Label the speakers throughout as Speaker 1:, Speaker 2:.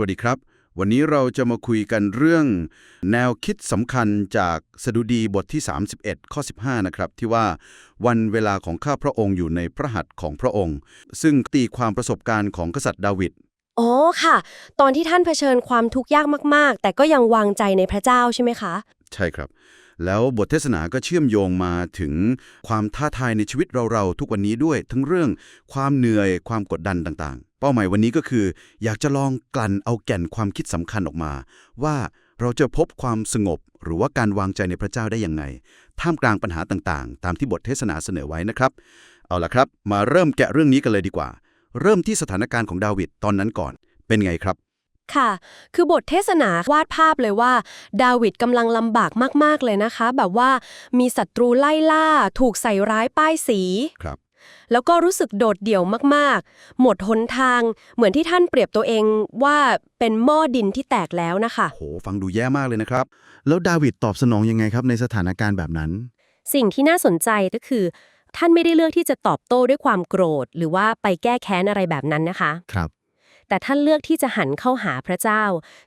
Speaker 1: สวัสดีครับ วันนี้เราจะมาคุยกันเรื่อง แนวคิดสำคัญจากสดุดีบทที่ 31 ข้อ 15 นะครับ ที่ว่าวันเวลาของข้าพระองค์อยู่ในพระหัตถ์ของพระองค์ ซึ่งตีความประสบการณ์ของกษัตริย์ดาวิด
Speaker 2: อ๋อค่ะ ตอนที่ท่านเผชิญความทุกข์ยากมาก ๆ แต่ก็ยังวางใจในพระเจ้าใช่ไหมคะ
Speaker 1: ใช่ครับ แล้วบทเทศนาก็เชื่อมโยงมาถึงความท้าทายในชีวิตเราๆทุกวันนี้ด้วย ทั้งเรื่องความเหนื่อยความกดดันต่างๆ เป้าหมายวันนี้ก็คือ อยากจะลองกลั่นเอาแก่นความคิดสำคัญออกมา ว่าเราจะพบความสงบ หรือว่าการวางใจในพระเจ้าได้อยังไง ท่ามกลางปัญหาต่างๆ ตามที่บทเทศนาเสนอไว้นะครับ เอาละครับ มาเริ่มแกะเรื่องนี้กันเลยดีกว่า เริ่มที่สถานการณ์ของดาวิดตอนนั้นก่อน เป็นไงครับ
Speaker 2: ค่ะ คือบทเทศนาวาดภาพเลยว่า ดาวิดกำลังลำบากมาก ๆ เลยนะคะ แบบว่ามีศัตรูไล่ล่า ถูกใส่ร้ายป้ายสี
Speaker 1: ครับ
Speaker 2: แล้วก็รู้สึกโดดเดี่ยวมาก ๆ หมดหนทาง เหมือนที่ท่านเปรียบตัวเองว่าเป็นหม้อดินที่แตกแล้วนะคะ
Speaker 1: โห ฟังดูแย่มากเลยนะครับ
Speaker 3: แล้วดาวิดตอบสนองยังไงครับในสถานการณ์แบบนั้น
Speaker 2: สิ่งที่น่าสนใจก็คือ ท่านไม่ได้เลือกที่จะตอบโต้ด้วยความโกรธ หรือว่าไปแก้แค้นอะไรแบบนั้นนะคะ
Speaker 3: ครับ
Speaker 2: แต่ท่านเลือกที่จะหันเข้าหาพระเจ้า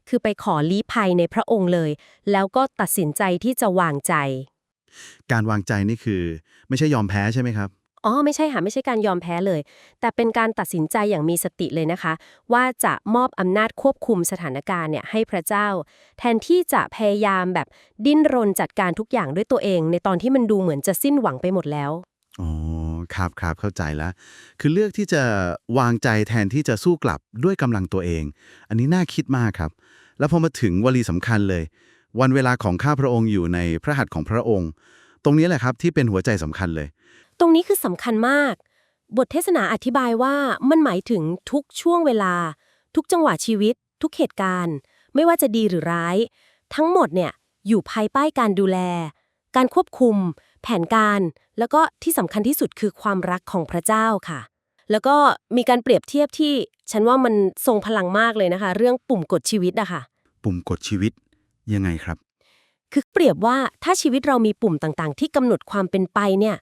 Speaker 2: คือไปขอลี้ภัยในพระองค์เลย แล้วก็ตัดสินใจที่จะวางใจ
Speaker 3: การวางใจนี่คือ ไม่ใช่ยอมแพ้ใช่ไหมครับ
Speaker 2: อ๋อ ไม่ใช่ค่ะ ไม่ใช่การยอมแพ้เลย แต่เป็นการตัดสินใจอย่างมีสติเลยนะคะ ว่าจะมอบอำนาจควบคุมสถานการณ์เนี่ยให้พระเจ้า แทนที่จะพยายามแบบดิ้นรนจัดการทุกอย่างด้วยตัวเอง ในตอนที่มันดูเหมือนจะสิ้นหวังไปหมดแล้ว
Speaker 3: อ๋อ ครับครับเข้าใจแล้ว คือเลือกที่จะวางใจแทนที่จะสู้กลับด้วยกำลังตัวเอง อันนี้น่าคิดมากครับ แล้วพอมาถึงวลีสำคัญเลย วันเวลาของข้าพระองค์อยู่ในพระหัตถ์ของพระองค์ ตรงนี้แหละครับที่เป็นหัวใจสำคัญเลย
Speaker 2: ตรงนี้คือสำคัญมาก บทเทศนาอธิบายว่ามันหมายถึงทุกช่วงเวลา ทุกจังหวะชีวิต ทุกเหตุการณ์ ไม่ว่าจะดีหรือร้าย ทั้งหมดเนี่ยอยู่ภายใต้การดูแล การควบคุม แผนการ แล้วก็ที่สำคัญที่สุดคือความรักของพระเจ้าค่ะ แล้วก็มีการเปรียบเทียบที่ ฉันว่ามันทรงพลังมากเลยนะคะ เรื่องปุ่มกดชีวิตอะค่ะ
Speaker 3: ปุ่มกดชีวิตยังไงครับ
Speaker 2: คือเปรียบว่าถ้าชีวิตเรามีปุ่มต่างๆ ที่กำหนดความเป็นไปเนี่ย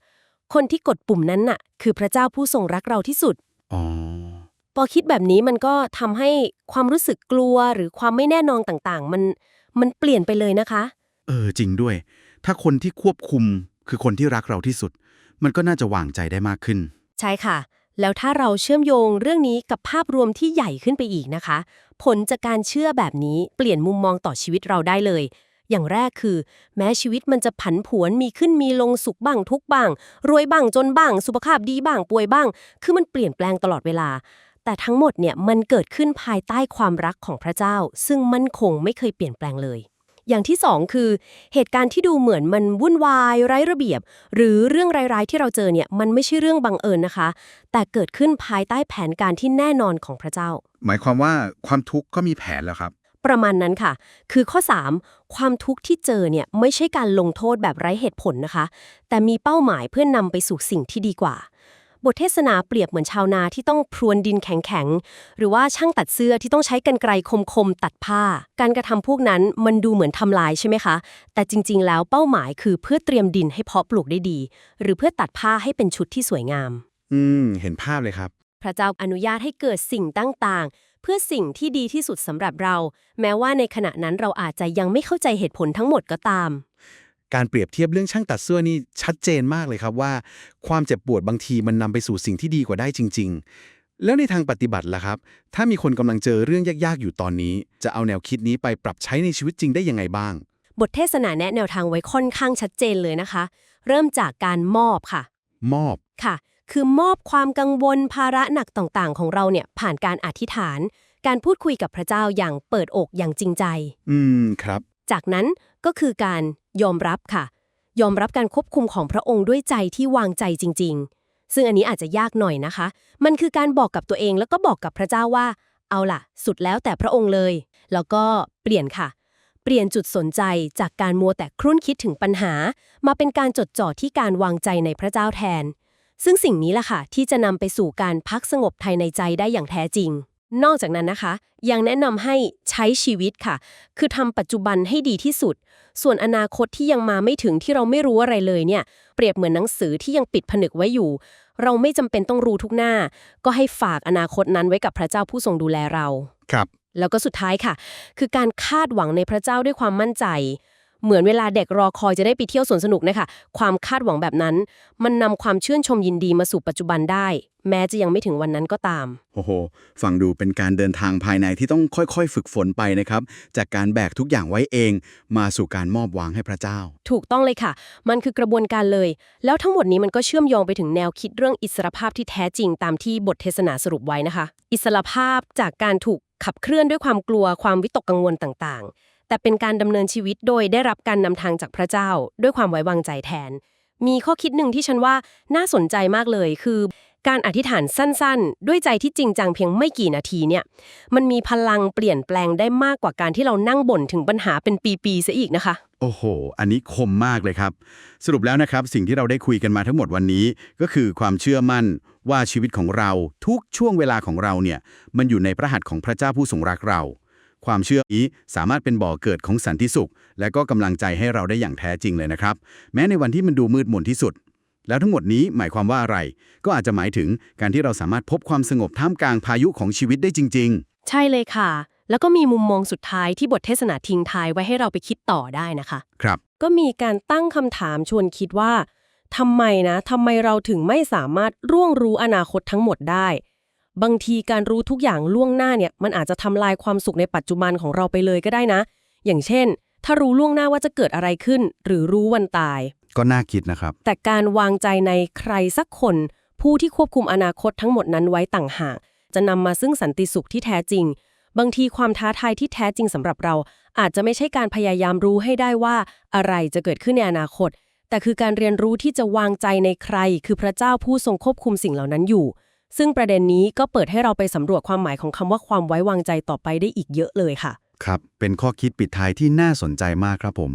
Speaker 2: คนที่กดปุ่มนั้นน่ะ คือพระเจ้าผู้ทรงรักเราที่สุด
Speaker 3: อ๋อ
Speaker 2: พอคิดแบบนี้มันก็ทำให้ความรู้สึกกลัวหรือความไม่แน่นอนต่างๆ มันมันเปลี่ยนไปเลยนะคะ
Speaker 3: เออจริงด้วย ถ้าคนที่ควบคุม คือคนที่รักเราที่สุด มันก็น่าจะวางใจได้มากขึ้น
Speaker 2: ใช่ค่ะ แล้วถ้าเราเชื่อมโยงเรื่องนี้กับภาพรวมที่ใหญ่ขึ้นไปอีกนะคะ ผลจากการเชื่อแบบนี้เปลี่ยนมุมมองต่อชีวิตเราได้เลย อย่างแรกคือ แม้ชีวิตมันจะผันผวนมีขึ้นมีลงสุขบ้างทุกบ้าง รวยบ้างจนบ้าง สุขภาพดีบ้างป่วยบ้าง คือมันเปลี่ยนแปลงตลอดเวลา แต่ทั้งหมดเนี่ยมันเกิดขึ้นภายใต้ความรักของพระเจ้า ซึ่งมั่นคงไม่เคยเปลี่ยนแปลงเลย อย่างที่สองคือ เหตุการณ์ที่ดูเหมือนมันวุ่นวาย ไร้ระเบียบ หรือเรื่องร้ายๆที่เราเจอเนี่ยมันไม่ใช่เรื่องบังเอิญนะคะ แต่เกิดขึ้นภายใต้แผนการที่แน่นอนของพระเจ้า
Speaker 1: หมายความว่าความทุกข์ก็มีแผนแล้วครับ
Speaker 2: ประมาณนั้นค่ะ คือข้อ 3 ความทุกข์ที่เจอเนี่ยไม่ใช่การลงโทษแบบไร้เหตุผลนะคะ แต่มีเป้าหมายเพื่อนนำไปสู่สิ่งที่ดีกว่า บทเทศนาเปรียบเหมือนชาวนาที่ต้องพรวนดินแข็งๆ หรือว่าช่างตัดเสื้อที่ต้องใช้กรรไกรคมๆ ตัดผ้า การกระทำพวกนั้นมันดูเหมือนทำลายใช่ไหมคะ แต่จริงๆ แล้วเป้าหมายคือเพื่อเตรียมดินให้เพาะปลูกได้ดี หรือเพื่อตัดผ้าให้เป็นชุดที่สวยงาม
Speaker 3: อืม เห็นภาพเลยครับ
Speaker 2: พระเจ้าอนุญาตให้เกิดสิ่งต่างๆ เพื่อสิ่งที่ดีที่สุดสำหรับเรา แม้ว่าในขณะนั้นเราอาจจะยังไม่เข้าใจเหตุผลทั้งหมดก็ตาม
Speaker 3: การเปรียบเทียบเรื่องช่างตัดเสื้อนี่ชัดเจนมากเลยครับว่า ความเจ็บปวดบางทีมันนำไปสู่สิ่งที่ดีกว่าได้จริง ๆ แล้วในทางปฏิบัติล่ะครับ ถ้ามีคนกำลังเจอเรื่องยากๆอยู่ตอนนี้ จะเอาแนวคิดนี้ไปปรับใช้ในชีวิตจริงได้ยังไงบ้าง
Speaker 2: บทเทศนาแนะแนวทางไว้ค่อนข้างชัดเจนเลยนะคะ เริ่มจากการมอบค่ะ
Speaker 3: มอบ
Speaker 2: ค่ะ คือมอบความกังวลภาระหนักต่างๆ ของเราเนี่ยผ่านการอธิษฐาน การพูดคุยกับพระเจ้าอย่างเปิดอกอย่างจริงใจ
Speaker 3: อืมครับ
Speaker 2: จากนั้นก็คือการยอมรับค่ะ ยอมรับการควบคุมของพระองค์ด้วยใจที่วางใจจริง ๆ ซึ่งอันนี้อาจจะยากหน่อยนะคะ มันคือการบอกกับตัวเองแล้วก็บอกกับพระเจ้าว่า เอาล่ะ สุดแล้วแต่พระองค์เลย แล้วก็เปลี่ยนค่ะ เปลี่ยนจุดสนใจจากการมัวแต่ครุ่นคิดถึงปัญหา มาเป็นการจดจ่อที่การวางใจในพระเจ้าแทน ซึ่งสิ่งนี้ล่ะค่ะที่จะนำไปสู่การพักสงบภายในใจได้อย่างแท้จริง นอกจากนั้นนะคะ ยังแนะนำให้ใช้ชีวิตค่ะ คือทำปัจจุบันให้ดีที่สุด ส่วนอนาคตที่ยังมาไม่ถึงที่เราไม่รู้อะไรเลยเนี่ย เปรียบเหมือนหนังสือที่ยังปิดผนึกไว้อยู่ เราไม่จำเป็นต้องรู้ทุกหน้า ก็ให้ฝากอนาคตนั้นไว้กับพระเจ้าผู้ทรงดูแลเรา
Speaker 3: ครับ
Speaker 2: แล้วก็สุดท้ายค่ะ คือการคาดหวังในพระเจ้าด้วยความมั่นใจ เหมือนเวลาเด็กรอคอยจะได้ไปเที่ยวสวนสนุกนะคะ ความคาดหวังแบบนั้น มันนำความชื่นชมยินดีมาสู่ปัจจุบันได้ แม้จะยังไม่ถึงวันนั้นก็ตาม
Speaker 1: โอ้โห ฟังดูเป็นการเดินทางภายในที่ต้องค่อยๆ ฝึกฝนไปนะครับ จากการแบกทุกอย่างไว้เอง มาสู่การมอบวางให้พระเจ้า
Speaker 2: ถูกต้องเลยค่ะ มันคือกระบวนการเลย แล้วทั้งหมดนี้มันก็เชื่อมโยงไปถึงแนวคิดเรื่องอิสรภาพที่แท้จริงตามที่บทเทศนาสรุปไว้นะคะ อิสรภาพจากการถูกขับเคลื่อนด้วยความกลัวความวิตกกังวลต่างๆ แต่เป็นการดำเนินชีวิตโดยได้รับการนำทางจากพระเจ้า ด้วยความไว้วางใจแทน มีข้อคิดหนึ่งที่ฉันว่าน่าสนใจมากเลยคือ การอธิษฐานสั้นๆ ด้วยใจที่จริงจังเพียงไม่กี่นาทีเนี่ย มันมีพลังเปลี่ยนแปลงได้มากกว่าการที่เรานั่งบ่นถึงปัญหาเป็นปีๆซะอีกนะคะ
Speaker 1: โอ้โห อันนี้คมมากเลยครับ สรุปแล้วนะครับ สิ่งที่เราได้คุยกันมาทั้งหมดวันนี้ ก็คือความเชื่อมั่นว่าชีวิตของเราทุกช่วงเวลาของเราเนี่ยมันอยู่ในพระหัตถ์ของพระเจ้าผู้ทรงรักเรา ความเชื่อนี้สามารถเป็นบ่อเกิดของสันติสุข และก็กำลังใจให้เราได้อย่างแท้จริงเลยนะครับ แม้ในวันที่มันดูมืดมนที่สุด แล้วทั้งหมดนี้หมายความว่าอะไร ก็อาจจะหมายถึงการที่เราสามารถพบความสงบท่ามกลางพายุของชีวิตได้จริง
Speaker 2: ใช่เลยค่ะ แล้วก็มีมุมมองสุดท้ายที่บทเทศนาทิ้งท้ายไว้ให้เราไปคิดต่อได้นะคะ
Speaker 1: ๆครับ
Speaker 2: ก็มีการตั้งคำถามชวนคิดว่าทำไมนะทำไมเราถึงไม่สามารถร่วงรู้อนาคตทั้งหมดได้ บางทีการรู้ทุกอย่างล่วงหน้าเนี่ยมันอาจจะทำลายความสุขในปัจจุบันของเราไปเลยก็ได้นะ อย่างเช่น ถ้ารู้ล่วงหน้าว่าจะเกิดอะไรขึ้น หรือรู้วันตาย
Speaker 3: ก็น่าคิดนะครับ
Speaker 2: แต่การวางใจในใครสักคน ผู้ที่ควบคุมอนาคตทั้งหมดนั้นไว้ต่างหาก จะนำมาซึ่งสันติสุขที่แท้จริง บางทีความท้าทายที่แท้จริงสำหรับเรา อาจจะไม่ใช่การพยายามรู้ให้ได้ว่าอะไรจะเกิดขึ้นในอนาคต แต่คือการเรียนรู้ที่จะวางใจในใคร คือพระเจ้าผู้ทรงควบคุมสิ่งเหล่านั้นอยู่ ซึ่งประเด็นนี้ก็เปิดให้เราไปสำรวจความหมายของคำว่าความไว้วางใจต่อไปได้อีกเยอะเลยค่ะ
Speaker 3: ครับ เป็นข้อคิดปิดท้ายที่น่าสนใจมากครับผม